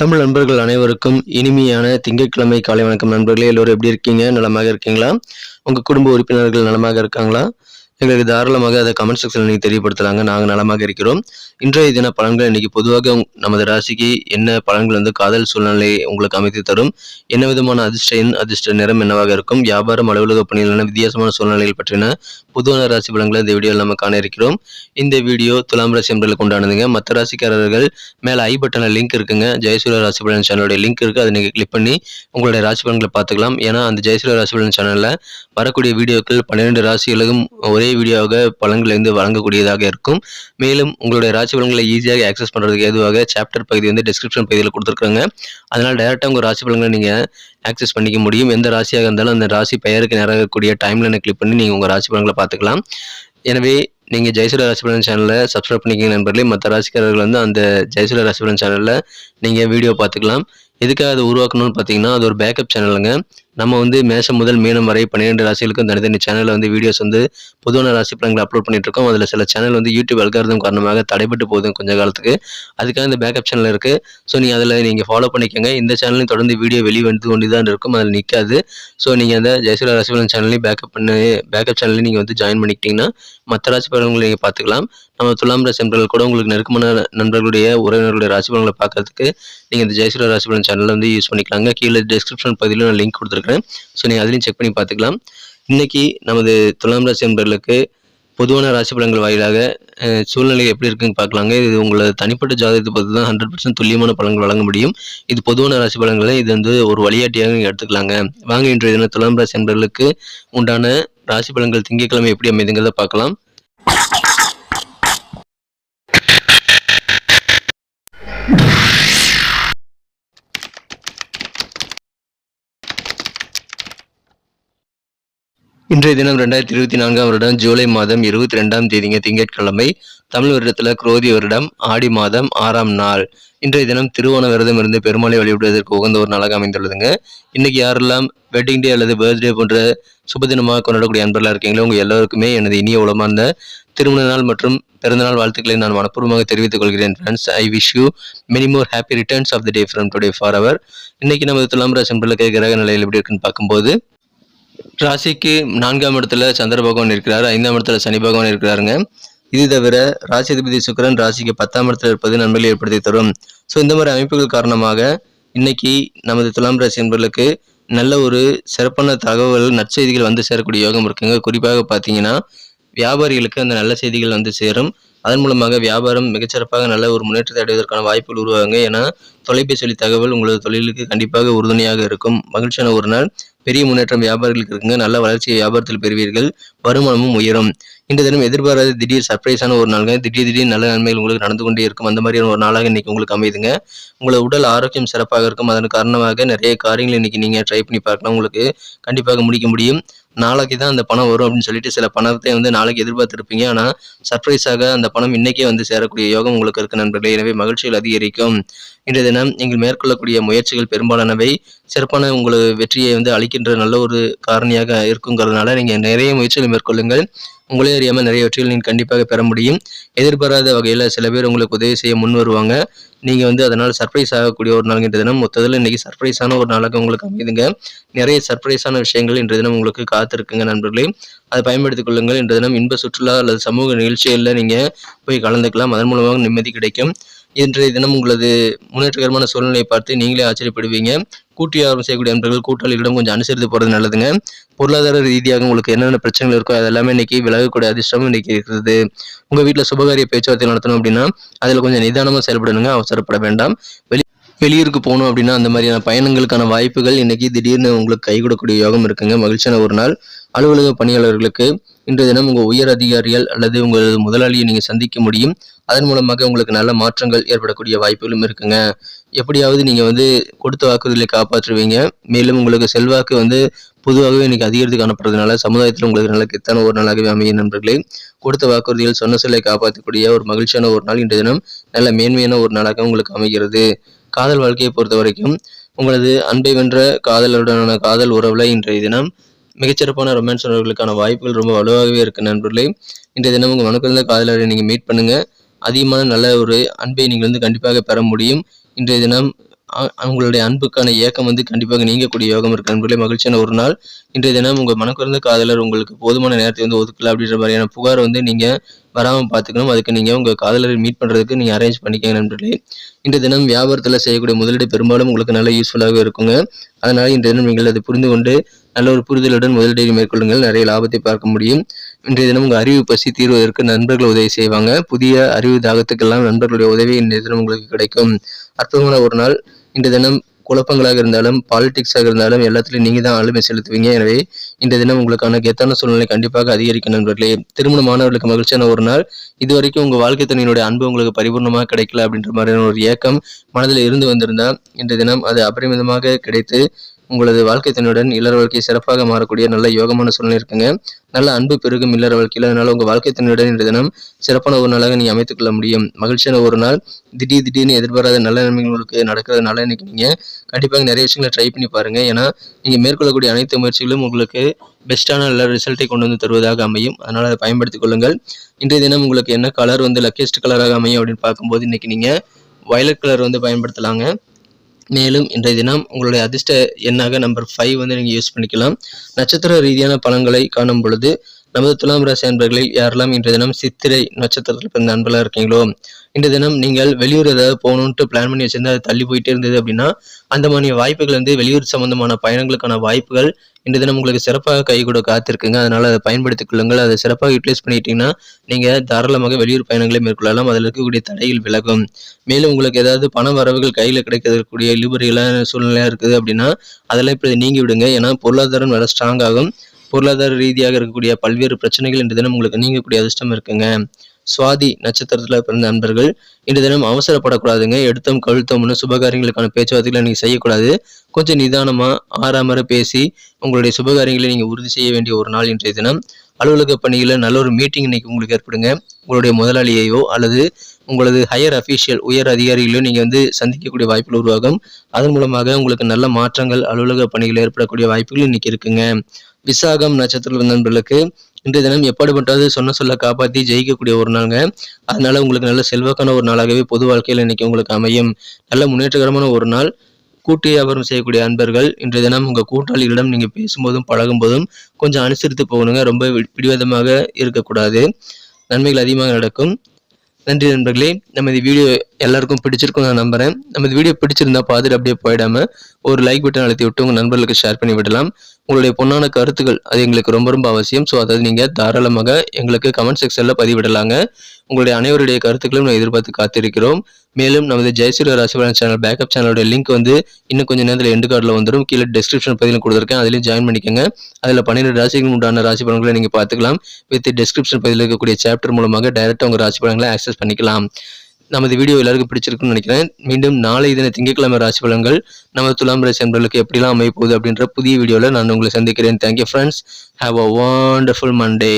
தமிழ் நண்பர்கள் அனைவருக்கும் இனிமையான திங்கட்கிழமை காலை வணக்கம் நண்பர்களே எல்லோரும் எப்படி இருக்கீங்க? நலமாக இருக்கீங்களா? உங்கள் குடும்ப உறுப்பினர்கள் நலமாக இருக்காங்களா? எங்களுக்கு தாராளமாக அதை கமெண்ட் செக்ஷனில் நீங்கள் தெரியப்படுத்துகிறாங்க நாங்கள் நலமாக இருக்கிறோம். இன்றைய தின பலன்கள் இன்றைக்கி பொதுவாக நமது ராசிக்கு என்ன பலன்கள் வந்து காதல் சூழ்நிலை உங்களுக்கு அமைத்து தரும். என்ன விதமான அதிர்ஷ்ட எண் அதிர்ஷ்ட நிறம் என்னவாக இருக்கும்? வியாபாரம் அலுவலக பணிகளான வித்தியாசமான சூழ்நிலைகள் பற்றின பொதுவான ராசி பலன்களை இந்த வீடியோவில் நம்ம காண இருக்கிறோம். இந்த வீடியோ துலாம் ராசி என்பதில் உண்டானதுங்க. மற்ற ராசிக்காரர்கள் மேலே ஐ பட்டனில் லிங்க் இருக்குங்க. ஜெயசூரிய ராசி பலன் சேனலுடைய லிங்க் இருக்குது அதை நீங்கள் கிளிக் பண்ணி உங்களுடைய ராசி பலன்களை பார்த்துக்கலாம். ஏன்னா அந்த ஜெயசூரிய ராசி பலன் சேனலில் வரக்கூடிய வீடியோக்கள் பன்னிரெண்டு ராசிகளுக்கும் ஒரே வீடியோவாக பலன்களை வழங்கக்கூடியதாக இருக்கும். மேலும் உங்களுடைய ராசி பலன்களை ஈஸியாக ஆக்சஸ் பண்ணுறதுக்கு ஏதுவாக சாப்டர் பகுதி வந்து டிஸ்கிரிப்ஷன் பகுதியில் கொடுத்துருக்காங்க அதனால் டேரெக்டாக உங்கள் ராசி பலன்களை நீங்கள் ஆக்சஸ் பண்ணிக்க முடியும். எந்த ராசியாக இருந்தாலும் அந்த ராசி பெயருக்கு நிறையக்கூடிய டைம்லைனை கிளிக் பண்ணி நீங்கள் உங்கள் ராசி பலன்களை பார்த்துக்கலாம். எனவே நீங்கள் ஜெயசூரிய ராசி பலன் சேனலை சப்ஸ்கிரைப் பண்ணிக்கிங்க நண்பர்களே. மற்ற ராசிக்காரர்கள் வந்து அந்த ஜெயசூரிய ராசி பலன் சேனலில் நீங்கள் வீடியோ பார்த்துக்கலாம். எதுக்காக அதை உருவாக்கணும்னு பார்த்தீங்கன்னா அது ஒரு பேக்கப் சேனலுங்க நம்ம வந்து மேஷம் முதல் மீனம் வரை பன்னிரெண்டு ராசிகளுக்கும் தனித்தனி சேனலில் வந்து வீடியோஸ் வந்து பொதுவான ராசி பலன்களை அப்லோட் பண்ணிட்டு இருக்கோம். அதில் சில சேனல் வந்து யூடியூப் அல்காரதம் காரணமாக தடைபட்டு போகுது கொஞ்ச காலத்துக்கு. அதுக்காக இந்த பேக்கப் சேனல் இருக்குது ஸோ நீங்கள் அதில் நீங்கள் ஃபாலோ பண்ணிக்கோங்க. இந்த சேனலையும் தொடர்ந்து வீடியோ வெளியே வந்து கொண்டு தான் இருக்கும். அதில் நிற்காது ஸோ நீங்கள் அந்த ஜெயசூரா ராசி பலன் சேனலையும் பேக்கப் பண்ணி பேக்கப் சேனலையும் நீங்கள் வந்து ஜாயின் பண்ணிக்கிட்டீங்கன்னா மற்ற ராசி பலன்களை நீங்கள் பார்த்துக்கலாம். நம்ம துலாம் ராசி நண்பர்கள் கூட உங்களுக்கு நெருக்கமான நண்பர்களுடைய உறவினர்களுடைய ராசி பலன்களை பார்க்கறதுக்கு நீங்கள் இந்த ஜெயசூரா ராசி பலன் சேனலில் வந்து யூஸ் பண்ணிக்கலாங்க. கீழே டிஸ்கிரிப்ஷன் பகுதியில் நான் லிங்க் கொடுத்துருக்கேன். ஸோ நீங்கள் அதுலேயும் செக் பண்ணி பார்த்துக்கலாம். இன்னைக்கு நமது துலாம் ராசி நண்பர்களுக்கு பொதுவான ராசி பலன்கள் வாயிலாக சூழ்நிலை எப்படி இருக்குன்னு பார்க்கலாங்க. இது உங்களது தனிப்பட்ட ஜாதகத்தை பார்த்து தான் ஹண்ட்ரட் பர்சன்ட் துல்லியமான பலன்கள் வழங்க முடியும். இது பொதுவான ராசி பலன்களை இது வந்து ஒரு வழிகாட்டியாக நீங்கள் எடுத்துக்கலாங்க. வாங்க இன்றைய தினம் துலாம் ராசி நண்பர்களுக்கு உண்டான ராசி பலன்கள் திங்கட்கிழமை எப்படி அமைதுங்கிறத பார்க்கலாம். இன்றைய தினம் ரெண்டாயிரத்தி இருபத்தி நான்காம் வருடம் ஜூலை மாதம் இருபத்தி ரெண்டாம் தேதிங்க திங்கட்கிழமை. தமிழ் வருடத்தில் குரோதி வருடம் ஆடி மாதம் ஆறாம் நாள். இன்றைய தினம் திருவோண விரதம் இருந்து பெருமாளை வழிபடுவதற்கு உகந்த ஒரு நாளாக அமைந்துள்ளதுங்க. இன்னைக்கு யாரெல்லாம் வெட்டிங் டே அல்லது பர்த்டே போன்ற சுபதினமாக கொண்டாடக்கூடிய அன்பர்களாக இருக்கீங்களோ உங்கள் எல்லோருக்குமே எனது இனிய உளமார்ந்த திருமண நாள் மற்றும் பிறந்தநாள் வாழ்த்துக்களை நான் மனப்பூர்வமாக தெரிவித்துக் கொள்கிறேன் friends I wish you many more happy returns of the day from today for our இன்னைக்கு நமது துலாம் ராசி அன்பர்களுக்கு கிரக நிலையில் எப்படி இருக்குன்னு பார்க்கும்போது ராசிக்கு நான்காம் இடத்துல சந்திர பகவான் இருக்கிறார் ஐந்தாம் இடத்துல சனி பகவான் இருக்கிறாருங்க. இது தவிர ராசி அதிபதி சுக்கிரன் ராசிக்கு பத்தாம் இடத்துல இருப்பது நன்மைகளை ஏற்படுத்தி தரும். ஸோ இந்த மாதிரி அமைப்புகள் காரணமாக இன்னைக்கு நமது துலாம் ராசி என்பர்களுக்கு நல்ல ஒரு சிறப்பான தகவல் நற்செய்திகள் வந்து சேரக்கூடிய யோகம் இருக்குங்க. குறிப்பாக பார்த்தீங்கன்னா வியாபாரிகளுக்கு அந்த நல்ல செய்திகள் வந்து சேரும். அதன் மூலமாக வியாபாரம் மிகச்சிறப்பாக நல்ல ஒரு முன்னேற்றத்தை அடைவதற்கான வாய்ப்புகள் உருவாகுங்க. ஏன்னா தொலைபேசி தகவல் உங்களது தொழிலுக்கு கண்டிப்பாக உறுதுணையாக இருக்கும். மகிழ்ச்சியான ஒரு நாள். பெரிய முன்னேற்றம் வியாபாரிகளுக்கு இருக்குங்க. நல்ல வளர்ச்சியை வியாபாரத்தில் பெறுவீர்கள். வருமானமும் உயரும். இந்த தினம் எதிர்பாராத திடீர் சர்ப்ரைஸான ஒரு நாளுங்க திடீர் திடீர் நல்ல நன்மைகள் உங்களுக்கு நடந்து கொண்டே இருக்கும். அந்த மாதிரியான ஒரு நாளாக இன்னைக்கு உங்களுக்கு அமைதுங்க. உங்களோட உடல் ஆரோக்கியம் சிறப்பாக இருக்கும். அதன் காரணமாக நிறைய காரியங்கள் இன்னைக்கு நீங்கள் ட்ரை பண்ணி பார்க்கலாம். உங்களுக்கு கண்டிப்பாக முடிக்க முடியும். நாளைக்கு தான் அந்த பணம் வரும் அப்படின்னு சொல்லிட்டு சில பணத்தை வந்து நாளைக்கு எதிர்பார்த்திருப்பீங்க. ஆனால் சர்ப்ரைஸாக அந்த பணம் இன்னைக்கே வந்து சேரக்கூடிய யோகம் உங்களுக்கு இருக்கு நண்பர்களே. எனவே மகிழ்ச்சிகள் அதிகரிக்கும். இன்றைய தினம் நீங்கள் மேற்கொள்ளக்கூடிய முயற்சிகள் பெரும்பாலானவை. சிறப்பான உங்களுக்கு வெற்றியை வந்து அளிக்கின்ற நல்ல ஒரு காரணியாக இருக்குங்கிறதுனால நீங்கள் நிறைய முயற்சிகள் மேற்கொள்ளுங்கள். உங்களே அறியாமல் நிறைய வெற்றிகள் நீங்கள் கண்டிப்பாக பெற முடியும். எதிர்பாராத வகையில் சில பேர் உங்களுக்கு உதவி செய்ய முன் வருவாங்க. நீங்கள் வந்து அதனால் சர்ப்ரைஸ் ஆகக்கூடிய ஒரு நாள் இன்றைய தினம். மொத்தத்தில் இன்றைக்கி சர்ப்ரைஸான ஒரு நாளாக உங்களுக்கு அமைதுங்க. நிறைய சர்ப்ரைஸான விஷயங்கள் இன்றைய தினம் உங்களுக்கு காத்திருக்குங்க நண்பர்களே. அதை பயன்படுத்திக் கொள்ளுங்கள். இன்றைய தினம் இன்ப சுற்றுலா அல்லது சமூக நிகழ்ச்சிகளில் நீங்கள் போய் கலந்துக்கலாம். அதன் மூலமாக நிம்மதி கிடைக்கும். இன்றைய தினம் உங்களது முன்னேற்றகரமான சூழ்நிலையை பார்த்து நீங்களே ஆச்சரியப்படுவீங்க. கூட்டு வியாபாரம் செய்யக்கூடிய நண்பர்கள் கூட்டாளிகளிடம் கொஞ்சம் அனுசரித்து போகிறது நல்லதுங்க. பொருளாதார ரீதியாக உங்களுக்கு என்னென்ன பிரச்சனைகள் இருக்கோ அதெல்லாமே இன்னைக்கு விலகக்கூடிய அதிர்ஷ்டமும் இன்னைக்கு இருக்கிறது. உங்கள் வீட்டில் சுபகாரிய பேச்சுவார்த்தை நடத்தணும் அப்படின்னா அதில் கொஞ்சம் நிதானமாக செயல்படணுங்க. அவசரப்பட வேண்டாம். வெளி வெளியூருக்கு போகணும் அப்படின்னா அந்த மாதிரியான பயணங்களுக்கான வாய்ப்புகள் இன்னைக்கு திடீர்னு உங்களுக்கு கை கொடுக்கக்கூடிய யோகம் இருக்குங்க. மகிழ்ச்சியான ஒரு நாள். அலுவலக பணியாளர்களுக்கு இன்றைய தினம் உங்கள் உயர் அதிகாரிகள் அல்லது உங்களது முதலாளியை நீங்கள் சந்திக்க முடியும். அதன் மூலமாக உங்களுக்கு நல்ல மாற்றங்கள் ஏற்படக்கூடிய வாய்ப்புகளும் இருக்குங்க. எப்படியாவது நீங்கள் வந்து கொடுத்த வாக்குறுதிகளை காப்பாற்றுவீங்க. மேலும் உங்களுக்கு செல்வாக்கு வந்து பொதுவாகவே இன்னைக்கு அதிகரித்து காணப்படுறதுனால சமுதாயத்தில் உங்களுக்கு நல்ல கெத்தான ஒரு நாளாகவே அமையும் நண்பர்களே. கொடுத்த வாக்குறுதிகள் சொன்ன சொல்லை காப்பாற்றக்கூடிய ஒரு மகிழ்ச்சியான ஒரு நாள் இன்றைய தினம். நல்ல மேன்மையான ஒரு நாளாக உங்களுக்கு அமைகிறது. காதல் வாழ்க்கையை பொறுத்த வரைக்கும் உங்களது அன்பை வென்ற காதலருடனான காதல் உறவுல இன்றைய தினம் மிகச்சிறப்பான ரொமான்ஸ் உறவுகளுக்கான வாய்ப்புகள் ரொம்ப வலுவாகவே இருக்கு நண்பர்களே. இன்றைய தினம் உங்கள் மனக்குழந்த காதலரை நீங்கள் மீட் பண்ணுங்க. அதிகமான நல்ல ஒரு அன்பை நீங்கள் வந்து கண்டிப்பாக பெற முடியும். இன்றைய தினம் அவங்களுடைய உங்களுடைய அன்புக்கான ஏக்கம் வந்து கண்டிப்பாக நீங்கக்கூடிய யோகம் இருக்கு. நண்பர்களே மகிழ்ச்சியான ஒரு நாள். இன்றைய தினம் உங்கள் மனக்குறந்த காதலர் உங்களுக்கு போதுமான நேரத்தை வந்து ஒதுக்கல அப்படின்ற மாதிரியான புகார் வந்து நீங்கள் வராமல் பார்த்துக்கணும். அதுக்கு நீங்கள் உங்கள் காதலரை மீட் பண்ணுறதுக்கு நீங்கள் அரேஞ்ச் பண்ணிக்கங்க நண்பர்களே. இன்றைய தினம் வியாபாரத்தில் செய்யக்கூடிய முதலீடு பெரும்பாலும் உங்களுக்கு நல்ல யூஸ்ஃபுல்லாக இருக்குங்க. அதனால் இன்றைய தினம் நீங்கள் அதை புரிந்து கொண்டு நல்ல ஒரு புரிதலுடன் முதலீட்டை மேற்கொள்ளுங்கள். நிறைய லாபத்தை பார்க்க முடியும். இன்றைய தினம் உங்கள் அறிவு பசி தீர்வதற்கு நண்பர்கள் உதவி செய்வாங்க. புதிய அறிவு தாகத்துக்கெல்லாம் நண்பர்களுடைய உதவி இன்றைய தினம் உங்களுக்கு கிடைக்கும். அற்புதமான ஒரு நாள். இன்றைய தினம் குழப்பங்களாக இருந்தாலும் பாலிடிக்ஸாக இருந்தாலும் எல்லாத்துலையும் நீங்கள் தான் ஆளுமை செலுத்துவீங்க. எனவே இந்த தினம் உங்களுக்கான கெத்தான சூழ்நிலை கண்டிப்பாக அதிகரிக்கும் நண்பர்களே. திருமண மாணவர்களுக்கு மகிழ்ச்சியான ஒரு நாள். இதுவரைக்கும் உங்கள் வாழ்க்கை துணையினுடைய அன்பு உங்களுக்கு பரிபூர்ணமாக கிடைக்கல அப்படின்ற மாதிரியான ஒரு ஏக்கம் மனதில் இருந்து வந்திருந்தால் இன்றைய தினம் அது அபரிமிதமாக கிடைத்து உங்களது வாழ்க்கை துணையுடன் இல்லற வாழ்க்கை சிறப்பாக மாறக்கூடிய நல்ல யோகமான சூழ்நிலை இருக்குங்க. நல்ல அன்பு பெருகும் இல்லற வாழ்க்கையில் அதனால உங்கள் வாழ்க்கை துணையுடன் இன்றைய தினம் சிறப்பான ஒரு நாளாக நீங்கள் அமைத்துக்கொள்ள முடியும். மகிழ்ச்சியான ஒரு நாள். திடீர் திடீர்னு எதிர்பாராத நல்ல நன்மைகள் உங்களுக்கு நடக்கிறதுனால இன்னைக்கு நீங்கள் கண்டிப்பாக நிறைய விஷயங்களை ட்ரை பண்ணி பாருங்கள் ஏன்னா நீங்கள் மேற்கொள்ளக்கூடிய அனைத்து முயற்சிகளும் உங்களுக்கு பெஸ்ட்டான நல்ல ரிசல்ட்டை கொண்டு வந்து தருவதாக அமையும். அதனால் அதை பயன்படுத்திக் கொள்ளுங்கள். இன்றைய தினம் உங்களுக்கு என்ன கலர் வந்து லக்கியஸ்ட் கலராக அமையும் அப்படின்னு பார்க்கும்போது இன்றைக்கி நீங்கள் வயலட் கலர் வந்து பயன்படுத்தலாங்க. மேலும் இன்றைய தினம் உங்களுடைய அதிர்ஷ்ட எண்ணாக நம்பர் ஃபைவ் வந்து நீங்கள் யூஸ் பண்ணிக்கலாம். நட்சத்திர ரீதியான பலன்களை காணும் பொழுது நமது துலாம் ராசி அன்பர்களில் யாரெல்லாம் இன்றைய தினம் சித்திரை நட்சத்திரத்தில் பிறந்த அன்பர்களாக இருக்கீங்களோ இன்றைய தினம் நீங்கள் வெளியூர் ஏதாவது போகணுன்ட்டு பிளான் பண்ணி வச்சிருந்தா அது தள்ளி போயிட்டே இருந்தது அப்படின்னா அந்த மாதிரி வாய்ப்புகள் வந்து வெளியூர் சம்பந்தமான பயணங்களுக்கான வாய்ப்புகள் இன்று தினம் உங்களுக்கு சிறப்பாக கை கூட காத்திருக்குங்க. அதனால அதை பயன்படுத்திக் கொள்ளுங்கள். அதை சிறப்பாக யூட்டிலைஸ் பண்ணிட்டீங்கன்னா நீங்க தாராளமாக வெளியூர் பயணங்களை மேற்கொள்ளலாம். அதில் இருக்கக்கூடிய தடைகள் விலகும். மேலும் உங்களுக்கு ஏதாவது பண வரவுகள் கையில் கிடைக்கக்கூடிய இழுபறிகளான சூழ்நிலையா இருக்குது அப்படின்னா அதெல்லாம் இப்போ நீங்கி விடுங்க. ஏன்னா பொருளாதாரம் நல்லா ஸ்ட்ராங் ஆகும். பொருளாதார ரீதியாக இருக்கக்கூடிய பல்வேறு பிரச்சனைகள் இன்று தினம் உங்களுக்கு நீங்கக்கூடிய அதிர்ஷ்டம் இருக்குங்க. சுவாதி நட்சத்திரத்தில் பிறந்த நண்பர்கள் இன்று தினம் அவசரப்படக்கூடாதுங்க. எடுத்தோம் கழுத்தம்னு சுபகாரியங்களுக்கான பேச்சுவார்த்தைகளை நீங்கள் செய்யக்கூடாது. கொஞ்சம் நிதானமாக ஆறாமற பேசி உங்களுடைய சுபகாரியங்களை நீங்கள் உறுதி செய்ய வேண்டிய ஒரு நாள் இன்றைய தினம். அலுவலக பணியில் நல்ல ஒரு மீட்டிங் இன்னைக்கு உங்களுக்கு ஏற்படுங்க. உங்களுடைய முதலாளியையோ அல்லது உங்களது ஹையர் அஃபீஷியல் உயர் அதிகாரிகளையோ நீங்கள் வந்து சந்திக்கக்கூடிய வாய்ப்புகள் உருவாகும். அதன் மூலமாக உங்களுக்கு நல்ல மாற்றங்கள் அலுவலக பணிகள் ஏற்படக்கூடிய வாய்ப்புகள் இன்னைக்கு இருக்குங்க. விசாகம் நட்சத்திர நண்பர்களுக்கு இன்றைய தினம் எப்படிப்பட்டாவது சொன்ன சொல்ல காப்பாற்றி ஜெயிக்கக்கூடிய ஒரு நாளுங்க. அதனால உங்களுக்கு நல்ல செல்வாக்கான ஒரு நாளாகவே பொது வாழ்க்கையில் இன்னைக்கு உங்களுக்கு அமையும். நல்ல முன்னேற்றகரமான ஒரு நாள். கூட்டு வியாபாரம் செய்யக்கூடிய அன்பர்கள் இன்றைய தினம் உங்கள் கூட்டாளிகளிடம் நீங்கள் பேசும்போதும் பழகும்போதும் கொஞ்சம் அனுசரித்து போகணுங்க. ரொம்ப வி- பிடிவாதமாக இருக்கக்கூடாது. நன்மைகள் அதிகமாக நடக்கும். நன்றி நண்பர்களே நம்ம இந்த வீடியோ எல்லாருக்கும் பிடிச்சிருக்கும் நான் நம்புறேன். நம்ம இந்த வீடியோ பிடிச்சிருந்தா பார்த்துட்டு அப்படியே போயிடாம ஒரு லைக் பட்டன் அழுத்தி விட்டு உங்கள் நண்பர்களுக்கு ஷேர் பண்ணி விடலாம். உங்களுடைய பொண்ணான கருத்துக்கள் அது எங்களுக்கு ரொம்ப ரொம்ப அவசியம். ஸோ அதாவது நீங்கள் தாராளமாக எங்களுக்கு கமெண்ட் செக்ஷனில் பதிவிடலாங்க. உங்களுடைய அனைவருடைய கருத்துக்களும் நான் எதிர்பார்த்து காத்திருக்கிறோம். மேலும் நமது ஜெயசூரிய ராசிபலன் சேனல் பேக்கப் சேனலோட லிங்க் வந்து இன்னும் கொஞ்சம் நேரத்தில் எண்டு கார்டில் வந்துடும் கீழே டிஸ்கிரிப்ஷன் பதிவில் கொடுத்துருக்கேன். அதிலையும் ஜாயின் பண்ணிக்கோங்க. அதில் பன்னிரெண்டு ராசிகள் உண்டான ராசி பலன்களை நீங்கள் பார்த்துக்கலாம். வித் டிஸ்கிரிப்ஷன் பதிவில் இருக்கக்கூடிய சாப்டர் மூலமாக டைரெக்டாக உங்கள் ராசி பலன்களை ஆக்சஸ் பண்ணிக்கலாம். நமது வீடியோ எல்லாருக்கும் பிடிச்சிருக்குன்னு நினைக்கிறேன். மீண்டும் நாளை தின திங்கட்கிழமை ராசி பலன்கள் நமது துலாம் ராசி அன்பர்களுக்கு எப்படிலாம் அமைய போகுது அப்படின்ற புதிய வீடியோவில் நான் உங்களை சந்திக்கிறேன். Thank you friends have a wonderful Monday